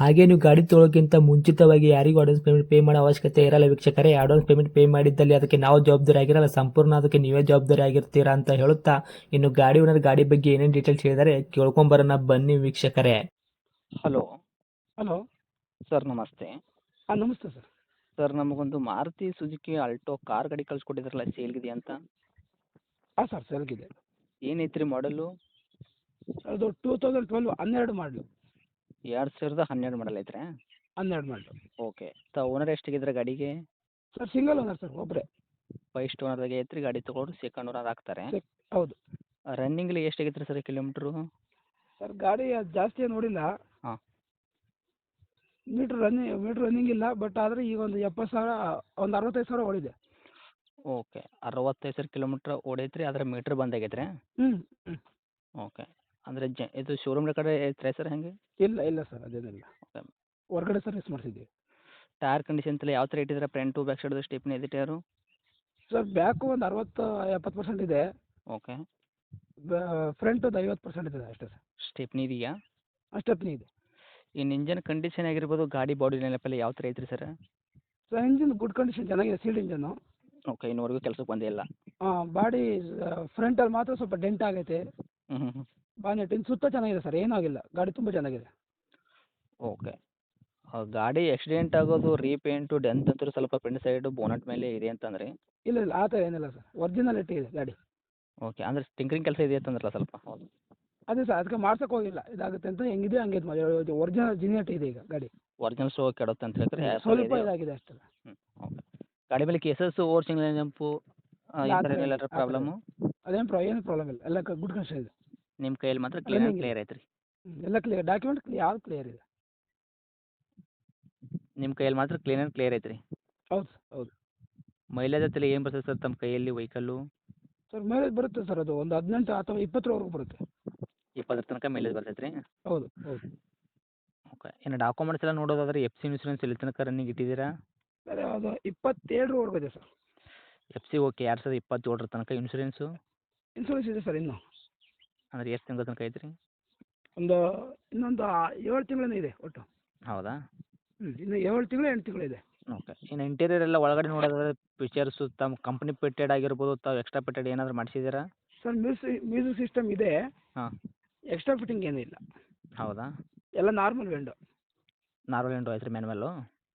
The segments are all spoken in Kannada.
ಹಾಗೆ ನೀವು ಗಾಡಿ ತೊಳೋಕ್ಕಿಂತ ಮುಂಚಿತವಾಗಿ ಯಾರಿಗೂ ಅಡ್ವಾನ್ಸ್ ಪೇಮೆಂಟ್ ಪೇ ಮಾಡೋ ಅವಶ್ಯಕತೆ ಇರಲ್ಲ ವೀಕ್ಷಕರೇ. ಅಡ್ವಾನ್ಸ್ ಪೇಮೆಂಟ್ ಪೇ ಮಾಡಿದ್ದಲ್ಲಿ ಅದಕ್ಕೆ ನಾವು ಜವಾಬ್ದಾರಿ ಆಗಿರಲ್ಲ. ಸಂಪೂರ್ಣ ಅದಕ್ಕೆ ನೀವೇ ಜವಾಬ್ದಾರಿ ಆಗಿರ್ತೀರಾ ಅಂತ ಹೇಳುತ್ತಾ ಇನ್ನು ಗಾಡಿ ಓನರ್ ಗಾಡಿ ಬಗ್ಗೆ ಏನೇನು ಡೀಟೇಲ್ಸ್ ಹೇಳಿದರೆ ಕೇಳ್ಕೊಂಬರೋಣ. ಬನ್ನಿ ವೀಕ್ಷಕರೇ. ಹಲೋ ಹಲೋ ಸರ್ ನಮಸ್ತೆ. ಹಾಂ ನಮಸ್ತೆ ಸರ್ ಸರ್ ನಮಗೊಂದು ಮಾರುತಿ ಸುಜುಕಿ ಆಲ್ಟೋ ಕಾರ್ ಗಾಡಿ ಕಳ್ಸಿಕೊಟ್ಟಿದ್ರಲ್ಲ ಸೇಲ್ಗಿದೆ ಅಂತ? ಹಾಂ ಸರ್ ಸೆಲ್ಗಿದೆ. ಏನೈತ್ರಿ ರೀ ಮಾಡಲು ಅದು ಟೂ ತೌಸಂಡ್ ಟ್ವೆಲ್ ಹನ್ನೆರಡು ಮಾಡಲು ಎರಡು ಸಾವಿರದ ಹನ್ನೆರಡು ಮಾಡಲ್ ಐತ್ರಿ? ಹನ್ನೆರಡು ಮಾಡಲು ಓಕೆ ತ ಓನರ್ ಎಷ್ಟಿಗಿದ್ರೆ ಗಾಡಿಗೆ? ಸರ್ ಸಿಂಗಲ್ ಓನರ್ ಸರ್ ಒಬ್ಬರೇ ಫೈಸ್ಟ್ ಓನರ್ದಾಗೆ ಐತ್ರಿ ಗಾಡಿ ತೊಗೊಂಡು ಸೆಕೆಂಡ್ ಓನರ್ ಹಾಕ್ತಾರೆ ಹೌದು. ರನ್ನಿಂಗ್ಲಿ ಎಷ್ಟು ರೀ ಸರ್ ಕಿಲೋಮೀಟ್ರು ಸರ್ ಗಾಡಿ ಅದು ಜಾಸ್ತಿ ಏನು ನೋಡಿಲ್ಲ ಹಾಂ. ಮೀಟ್ರ್ ರನ್ನಿಂಗ್ ಮೀಟ್ರ್ ರನ್ನಿಂಗ್ ಇಲ್ಲ ಬಟ್ ಆದರೆ ಈಗ ಒಂದು ಎಪ್ಪತ್ತು ಸಾವಿರ ಒಂದು ಅರವತ್ತೈದು ಸಾವಿರ ಓಡಿದೆ. ಓಕೆ ಅರವತ್ತೈದು ಸಾವಿರ ಕಿಲೋಮೀಟ್ರ್ ಓಡೈತ್ರಿ ಆದ್ರೆ ಮೀಟ್ರ್ ಬಂದಾಗೈತ್ರಿ ಹ್ಞೂ ಹ್ಞೂ ಅಂದರೆ ಜ ಇದು ಶೋರೂಮ್ ಕಡೆ ಐತ್ರಿ ಸರ್ ಹೆಂಗೆ? ಇಲ್ಲ ಇಲ್ಲ ಸರ್ ಅದೇನಿಲ್ಲ ಹೊರ್ಗಡೆ ಸರ್ವಿಸ್ ಮಾಡಿಸಿದ್ದೀವಿ ಟೈರ್ ಕಂಡೀಷನ್ ತಲೆ ಯಾವ ಥರ ಇಟ್ಟಿದ್ರೆ? Front to back side stepney ಇದೆ ಟೈರು ಸರ್ ಬ್ಯಾಕು ಒಂದು ಅರವತ್ತು ಎಪ್ಪತ್ತು ಪರ್ಸೆಂಟ್ ಇದೆ. ಓಕೆ. ಫ್ರಂಟ್ ಒಂದು ಐವತ್ತು ಪರ್ಸೆಂಟ್ ಇದೆ ಅಷ್ಟೇ ಸರ್. ಸ್ಟೆಪ್ನಿ ಇದೆಯಾ? ಅಷ್ಟೊತ್ತಿನ ಇದೆ. ಇನ್ನು ಇಂಜನ್ ಕಂಡೀಷನ್ ಆಗಿರ್ಬೋದು ಗಾಡಿ ಬಾಡಿ ನೆನಪಲ್ಲಿ ಯಾವ ಥರ ಐತ್ರಿ sir? Sir engine good condition ಚೆನ್ನಾಗಿದೆ ಸೀಲ್ಡ್ ಇಂಜನ್ನು ಓಕೆ ಇನ್ನೂವರೆಗೂ ಕೆಲಸಕ್ಕೆ ಬಂದೇ ಇಲ್ಲ. ಬಾಡಿ ಫ್ರಂಟಲ್ಲಿ ಮಾತ್ರ ಸ್ವಲ್ಪ ಡೆಂಟ್ ಆಗೈತೆ. ಹ್ಞೂ ಹ್ಞೂ ಬಾನೆಟ್ ಇನ್ನು ಸುತ್ತ ಚೆನ್ನಾಗಿದೆ ಸರ್ ಏನೂ ಆಗಿಲ್ಲ ಗಾಡಿ ತುಂಬ ಚೆನ್ನಾಗಿದೆ. ಓಕೆ. ಗಾಡಿ ಆಕ್ಸಿಡೆಂಟ್ ಆಗೋದು ರೀಪೇಂಟು ಡೆಂತ್ ಅಂತ ಸ್ವಲ್ಪ ಫ್ರಂಟ್ ಸೈಡು ಬೋನಟ್ ಮೇಲೆ ಇದೆ ಅಂತಂದ್ರೆ? ಇಲ್ಲ ಇಲ್ಲ ಆ ಥರ ಏನಿಲ್ಲ ಸರ್ ಒರಿಜಿನಾಲಿಟಿ ಇದೆ ಗಾಡಿ. ಓಕೆ ಅಂದ್ರೆ ಟಿಂಕ್ರಿಂಗ್ ಕೆಲಸ ಇದೆ ಅಂತಂದ್ರಲ್ಲ ಸ್ವಲ್ಪ? ಅದೇ ಸರ್ ಅದಕ್ಕೆ ಮಾಡ್ಸಕ್ಕೆ ಹೋಗಿಲ್ಲ ಇದಾಗುತ್ತೆ ಅಂತ ಹೆಂಗಿದೆ ಹಂಗೆ ಇದು ಒರಿಜಿನಲ್ ಜಿನಿಯಟ್ ಇದೆ ಈಗ ಗಾಡಿ. ಒರಿಜಿನಲ್ ಸ್ಟೋ ಕೆಡುತ್ತೆ ಅಂತ ಹೇಳ್ತಾರೆ? ಸ್ವಲ್ಪ ಇದಾಗಿದೆ ಅಷ್ಟೇ. ಹ್ಞೂ ಓಕೆ. ಗಾಡಿ ಮೇಲೆ ಕೇಸಸ್ ಓವರ್ ಸಿಂಗ್ ಜಂಪು ಪ್ರಾಬ್ಲಮ್ಮು ಅದೇನು ಏನು ಪ್ರಾಬ್ಲಮ್ ಇಲ್ಲ ಎಲ್ಲ ಗುಡ್ ಕಂಡೀಷನ್ ಇದೆ. ನಿಮ್ಮ ಕೈಯಲ್ಲಿ ಮಾತ್ರ ಕ್ಲಿಯರ್ ಕ್ಲಿಯರ್ ಐತ್ರಿ. ಎಲ್ಲ ಕ್ಲಿಯರ್ ಡಾಕ್ಯುಮೆಂಟ್ ಯಾವ್ದು ಕ್ಲಿಯರ್ ಇದೆ ನಿಮ್ಮ ಕೈಯಲ್ಲಿ ಮಾತ್ರ ಕ್ಲೀನ್ ಆ್ಯಂಡ್ ಕ್ಲಿಯರ್ ಐತ್ರಿ. ಹೌದು ಸರ್ ಹೌದು. ಮೈಲೇಜ್ ಹತ್ತಿರ ಏನು ಬರ್ತದೆ ಸರ್ ತಮ್ಮ ಕೈಯಲ್ಲಿ ವೆಹಿಕಲ್ಲು ಸರ್ ಮೈಲೇಜ್ ಬರುತ್ತೆ ಸರ್ ಅದು ಒಂದು ಹದಿನೆಂಟು ಅಥವಾ ಇಪ್ಪತ್ತರವರೆಗೂ ಬರುತ್ತೆ. ಇಪ್ಪತ್ತರ ತನಕ ಮೈಲೇಜ್ ಬರ್ತೈತೆ ರೀ ಹೌದು ಹೌದು. ಓಕೆ ಇನ್ನು ಡಾಕ್ಯುಮೆಂಟ್ಸ್ ಎಲ್ಲ ನೋಡೋದಾದ್ರೆ ಎಫ್ ಸಿ ಇನ್ಸೂರೆನ್ಸ್ ಎಲ್ಲಿ ತನಕ ರನ್ನಿಂಗ್ ಇಟ್ಟಿದ್ದೀರಾ? ಸರ್ ಅದು ಇಪ್ಪತ್ತೇಳರವರೆಗೂ ಇದೆ ಸರ್. ಎಫ್ ಸಿ ಓಕೆ ಎರಡು ಸಾವಿರದ ಇಪ್ಪತ್ತೇಳರ ತನಕ ಇನ್ಸೂರೆನ್ಸು ಇನ್ಸೂರೆನ್ಸ್ ಇದೆ ಸರ್ ಇನ್ನು. ಅಂದ್ರೆ ಎಷ್ಟು ತಿಂಗಳ ತನಕ ಐತ್ರಿ? ಒಂದು ಇನ್ನೊಂದು ಏಳು ತಿಂಗಳಿಂದ ಇದೆ ಒಟ್ಟು. ಹೌದಾ? ಹ್ಞೂ ಇನ್ನು ಏಳು ತಿಂಗಳು ಎಂಟು ತಿಂಗಳು ಇದೆ. ಓಕೆ ಇನ್ನು ಇಂಟೀರಿಯರ್ ಎಲ್ಲ ಒಳಗಡೆ ನೋಡೋದಾದ್ರೆ ಫೀಚರ್ಸು ತಮ್ಮ ಕಂಪ್ನಿ ಪೆಟ್ಟೆಡ್ ಆಗಿರ್ಬೋದು ತಾವು ಎಕ್ಸ್ಟ್ರಾ ಪೆಟ್ಟೆಡ್ ಏನಾದರೂ ಮಾಡಿಸಿದ್ದೀರಾ? ಸರ್ ಮ್ಯೂಸಿಕ್ ಮ್ಯೂಸಿಕ್ ಸಿಸ್ಟಮ್ ಇದೆ. ಹಾಂ. ಎಕ್ಸ್ಟ್ರಾ ಫಿಟ್ಟಿಂಗ್ ಏನಿಲ್ಲ ಹೌದಾ? ಎಲ್ಲ ನಾರ್ಮಲ್ ವಿಂಡೋ ನಾರ್ಮಲ್ ವಿಂಡೋ ಐತ್ರಿ ಮ್ಯಾನ್ಯಲ್ಲು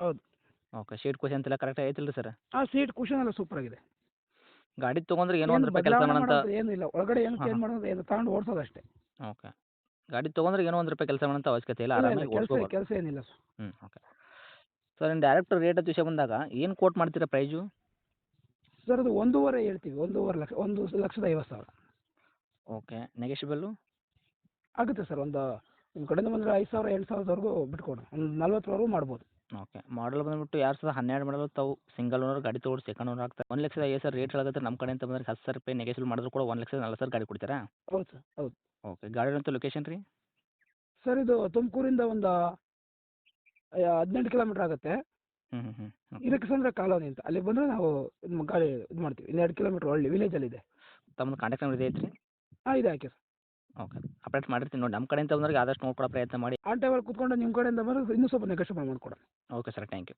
ಹೌದು. ಓಕೆ ಸೀಟ್ ಕ್ವಶನ್ ಎಲ್ಲ ಕರೆಕ್ಟ್ ಐತಿಲ್ಲ ರೀ ಸರ್ ಆ ಸೀಟ್ ಕುಷನ್ ಎಲ್ಲ ಸೂಪರ್ ಆಗಿದೆ. ಗಾಡಿ ತೊಗೊಂಡ್ರೆ ಏನೋ ಒಂದು ರೂಪಾಯಿ ಕೆಲಸ ಮಾಡಂತ ಏನಿಲ್ಲ ಒಳಗಡೆ ಏನು ಚೇಂಜ್ ಮಾಡೋದು ಏನು ತಗೊಂಡು ಓಡಿಸೋದು ಅಷ್ಟೇ ಓಕೆ. ಗಾಡಿ ತಗೊಂಡ್ರೆ ಏನೋ ಒಂದು ರೂಪಾಯಿ ಕೆಲಸ ಮಾಡೋಂಥ ಅವಶ್ಯಕತೆ ಇಲ್ಲ ಆರಾಮಾಗಿ ಕೆಲಸ ಓಡಿಸ್ಕೋಬೋದು. ಕೆಲಸ ಏನಿಲ್ಲ ಸರ್. ಹ್ಞೂ ಓಕೆ. ಸರ್ ನಿಮ್ಮ ಡೈರೆಕ್ಟ್ ರೇಟ್ ಅಂತ ವಿಷಯ ಬಂದಾಗ ಏನು ಕೋಟ್ ಮಾಡ್ತೀರಾ ಪ್ರೈಜು ಸರ್ ಅದು ಒಂದೂವರೆ ಹೇಳ್ತೀವಿ ಒಂದೂವರೆ ಲಕ್ಷ ಒಂದು ಲಕ್ಷದ ಐವತ್ತು ಸಾವಿರ. ಓಕೆ. ನೆಗೆಷಿಬಲ್ಲು ಆಗುತ್ತೆ ಸರ್ ಒಂದು ನಿಮ್ಮ ಕಡೆಯಿಂದ ಬಂದರೆ ಐದು ಸಾವಿರ ಎಂಟು ಸಾವಿರದವರೆಗೂ ಬಿಟ್ಕೊಡು ಒಂದು ನಲ್ವತ್ತರವರೆಗೂ ಮಾಡ್ಬೋದು. ಓಕೆ. ಮಾಡಲ್ ಬಂದ್ಬಿಟ್ಟು ಎರಡು ಸಾವಿರದ ಹನ್ನೆರಡು ಮಾಡಲು ತಾವು ಸಿಂಗಲ್ ಓನರ್ ಗಾಡಿ ತೊಗೊಂಡು ಸೆಕೆಂಡ್ ಓನರ್ ಆಗ್ತಾರೆ. ಒಂದು ಲಕ್ಷದ ಐದು ಸರ್ ರೇಟ್ ಹೇಳತ್ತೆ ನಮ್ಮ ಕಡೆ ಅಂತ ಬಂದರೆ ಹತ್ತು ಸಾವಿರ ರೂಪಾಯಿ ನೆಗೆಸಿಲ್ ಮಾಡಿದ್ರು ಕೂಡ ಒಂದು ಲಕ್ಷದ ನಲ್ವತ್ತು ಸಾವಿರ ಗಾಡಿ ಕೊಡ್ತೀರಾ? ಹೌದು ಸರ್ ಹೌದು. ಓಕೆ ಗಾಡಿ ಅಂತ ಲೊಕೇಶನ್ ರೀ? ಸರ್ ಇದು ತುಮಕೂರಿಂದ ಒಂದು ಹದಿನೆಂಟು ಕಿಲೋಮೀಟರ್ ಆಗುತ್ತೆ. ಹ್ಞೂ ಹ್ಞೂ ಹ್ಞೂ ಇದಕ್ಕೆ ಸಂದ್ರೆ ಕಾಲೋನಿ ಅಂತ. ಅಲ್ಲಿ ಬಂದರೆ ನಾವು ಇದು ಗಾಡಿ ಇದು ಮಾಡ್ತೀವಿ. ಇನ್ನೆರಡು ಕಿಲೋಮೀಟರ್ ಹಳ್ಳಿ ವಿಲೇಜಲ್ಲಿ ಇದೆ. ತಮ್ಮದು ಕಾಂಟ್ಯಾಕ್ಟ್ ನಂಬರ್ ಇದೆ ಐತ್ರಿ? ಹಾಂ ಇದೆ ಹಾಕಿ ಸರ್. ಓಕೆ. ಅಪ್ಡೇಟ್ ಮಾಡಿರ್ತೀನಿ ನೋಡಿ. ನಮ್ಮ ಕಡೆಯಿಂದ ಬಂದ್ರೆ ಆದಷ್ಟು ನೋಡ್ಕೊಡೋ ಪ್ರಯತ್ನ ಮಾಡಿ. ಆ ಟೈಮಲ್ಲಿ ಕೂತ್ಕೊಂಡು ನಿಮ್ಮ ಕಡೆಯಿಂದ ಬಂದರೆ ಇನ್ನೂ ಸ್ವಲ್ಪ ನೆಗೋಷಿಯೇಟ್ ಮಾಡಿಕೊಡೋಣ. Okay sir. Thank you.